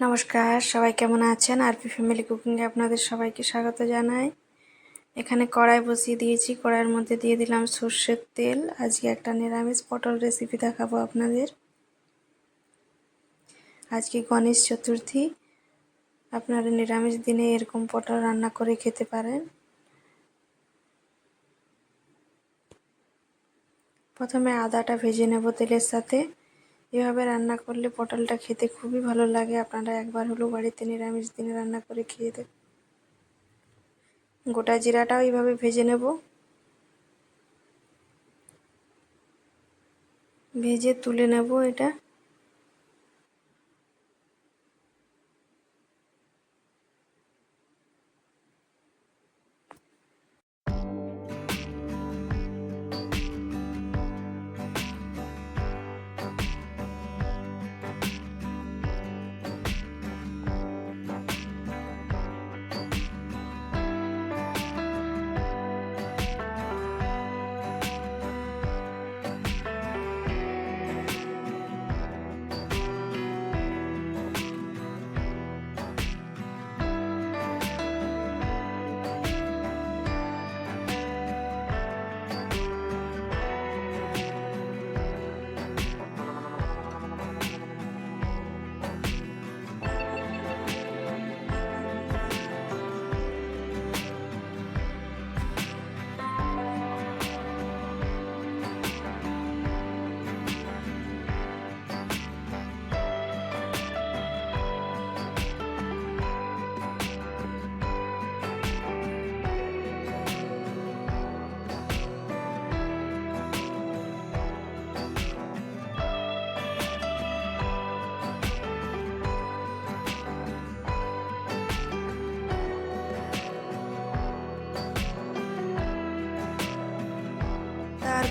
নমস্কার, সবাই কেমন আছেন? আরপি ফ্যামিলি কুকিংয়ে আপনাদের সবাইকে স্বাগত জানাই। এখানে কড়াই বসিয়ে দিয়েছি, কড়াইয়ের মধ্যে দিয়ে দিলাম সর্ষের তেল। আজকে একটা নিরামিষ পটল রেসিপি দেখাবো আপনাদের। আজকে গণেশ চতুর্থী। আপনারা নিরামিষ দিনে এরকম পটল রান্না করে খেতে পারেন। প্রথমে আদাটা ভেজে নেব তেলের সাথে। এভাবে রান্না করলে পটলটা খেতে খুবই ভালো লাগে। আপনারা একবার হলো বাড়িতে নিরামিষ দিনে রান্না করে খেয়ে দেবেন গোটা জিরাটাও এইভাবে ভেজে নেব। ভেজে তুলে নেব এটা।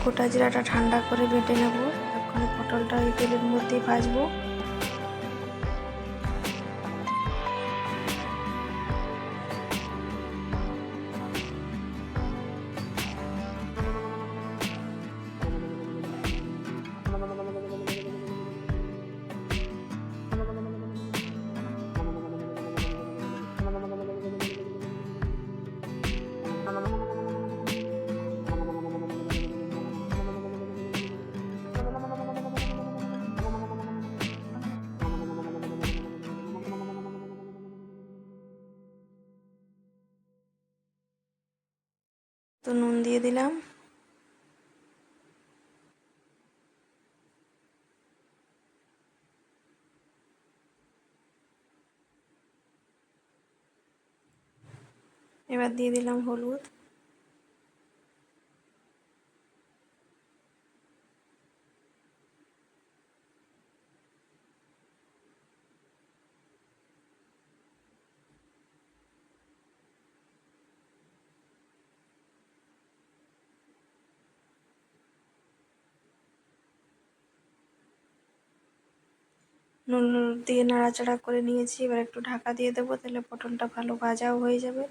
গোটা জিরাটা ঠান্ডা করে বেটে নেব। এখন পটলটা ওই তেলের মধ্যে ভাজবো। দিয়ে দিলাম। এবার দিয়ে দিলাম হলুদ। নুন দিয়ে নাড়াচাড়া করে নিয়েছি। এবার একটু ঢাকা দিয়ে দেবো, তাহলে পটলটা ভালো ভাজাও হয়ে যাবে,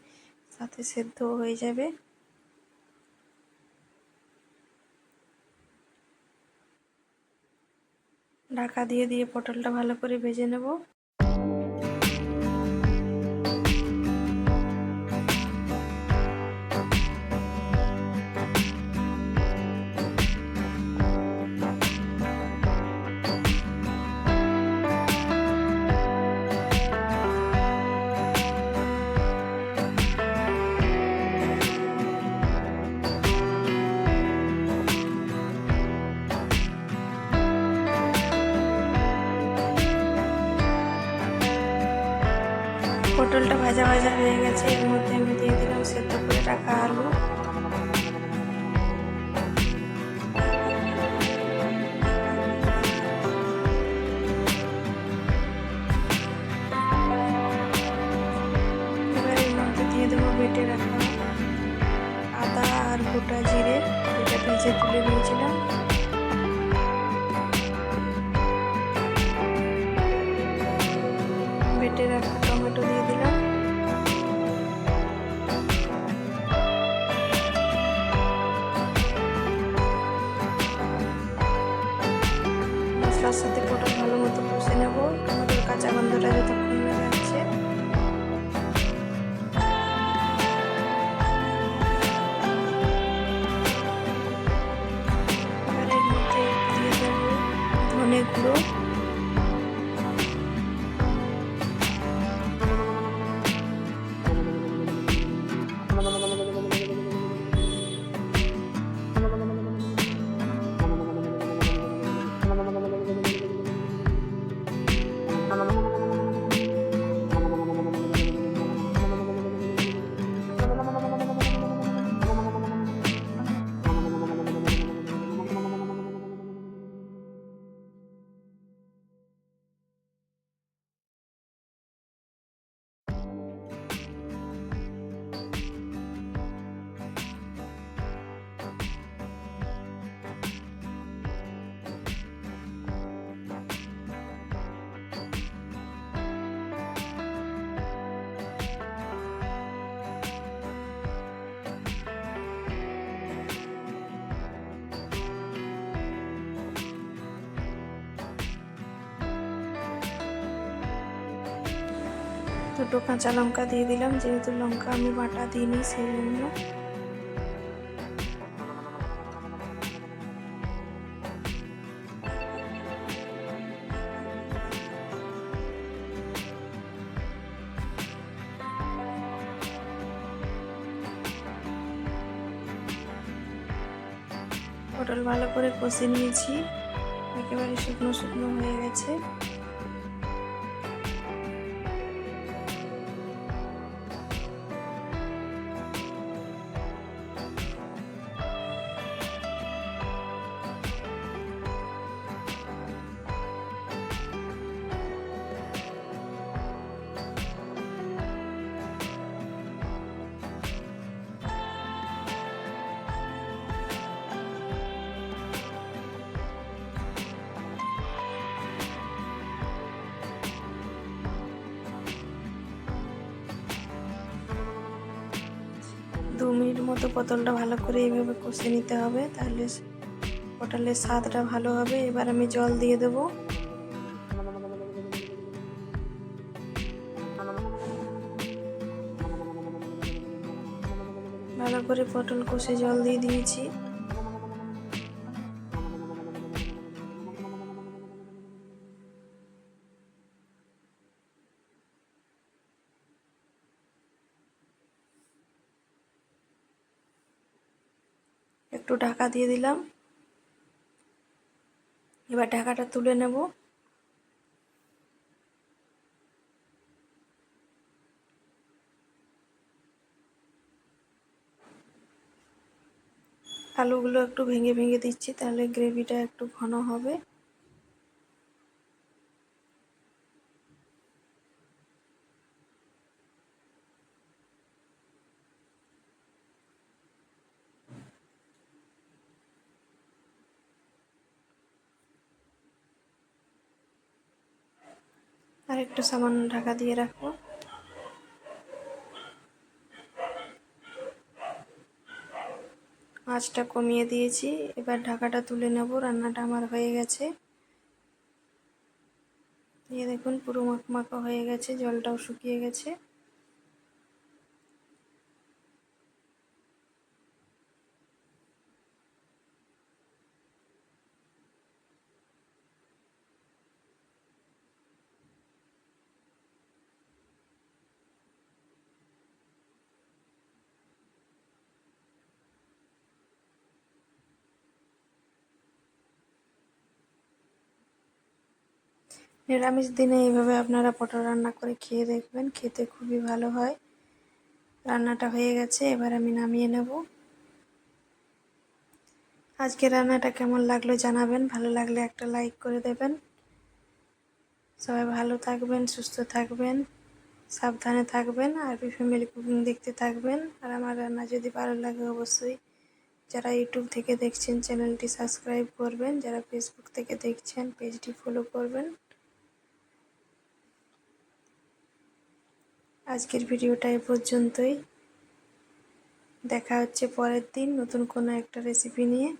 সাথে সেদ্ধও হয়ে যাবে। ঢাকা দিয়ে দিয়ে পটলটা ভালো করে ভেজে নেব। পটলটা ভাজা ভাজা হয়ে গেছে, এর মধ্যে আমি দিয়ে দিলাম সেদ্ধ করে রাখা আলু। আদা আর গোটা জিরে, যেটা ভেজে তুলে নিয়েছিলাম। দুটো কাঁচা লঙ্কা দিয়ে দিলাম, যেহেতু লঙ্কা আমি বাটা দিইনি সেই জন্য পটল ভালো করে কষে নিয়েছি, একেবারে শুকনো শুকনো হয়ে গেছে। মতো পটলটা ভালো করে এইভাবে কষে নিতে হবে, তাহলে পটলের স্বাদটা ভালো হবে। এবার আমি জল দিয়ে দেব। ভালো করে পটল কষে জল দিয়ে দিয়েছি। একটু ঢাকা দিয়ে দিলাম। এবার ঢাকাটা তুলে নেব। আলুগুলো একটু ভেঙে ভেঙে দিচ্ছি, তাহলে গ্রেভিটা একটু ঘন হবে। আর একটু সামান্য ঢাকা দিয়ে রাখব। আঁচটা কমিয়ে দিয়েছি। এবার ঢাকাটা তুলে নেব। রান্নাটা আমার হয়ে গেছে। দিয়ে দেখুন, পুরো মাখমাখা হয়ে গেছে, জলটাও শুকিয়ে গেছে। নিরামিষ দিনে এইভাবে আপনারা পটল রান্না করে খেয়ে দেখবেন, খেতে খুবই ভালো হয়। রান্নাটা হয়ে গেছে, এবার আমি নামিয়ে নেব। আজকে রান্নাটা কেমন লাগল জানাবেন, ভালো লাগলে একটা লাইক করে দেবেন। সবাই ভালো থাকবেন, সুস্থ থাকবেন, সাবধানে থাকবেন, আর বি ফ্যামিলি কুকিং দেখতে থাকবেন। আর আমার রান্না যদি ভালো লাগে অবশ্যই যারা ইউটিউব থেকে দেখছেন, চ্যানেলটি সাবস্ক্রাইব করবেন, যারা ফেসবুক থেকে দেখছেন, পেজটি ফলো করবেন। আজকের ভিডিওটা এ পর্যন্তই। দেখা হচ্ছে পরের দিন নতুন কোনো একটা রেসিপি নিয়ে।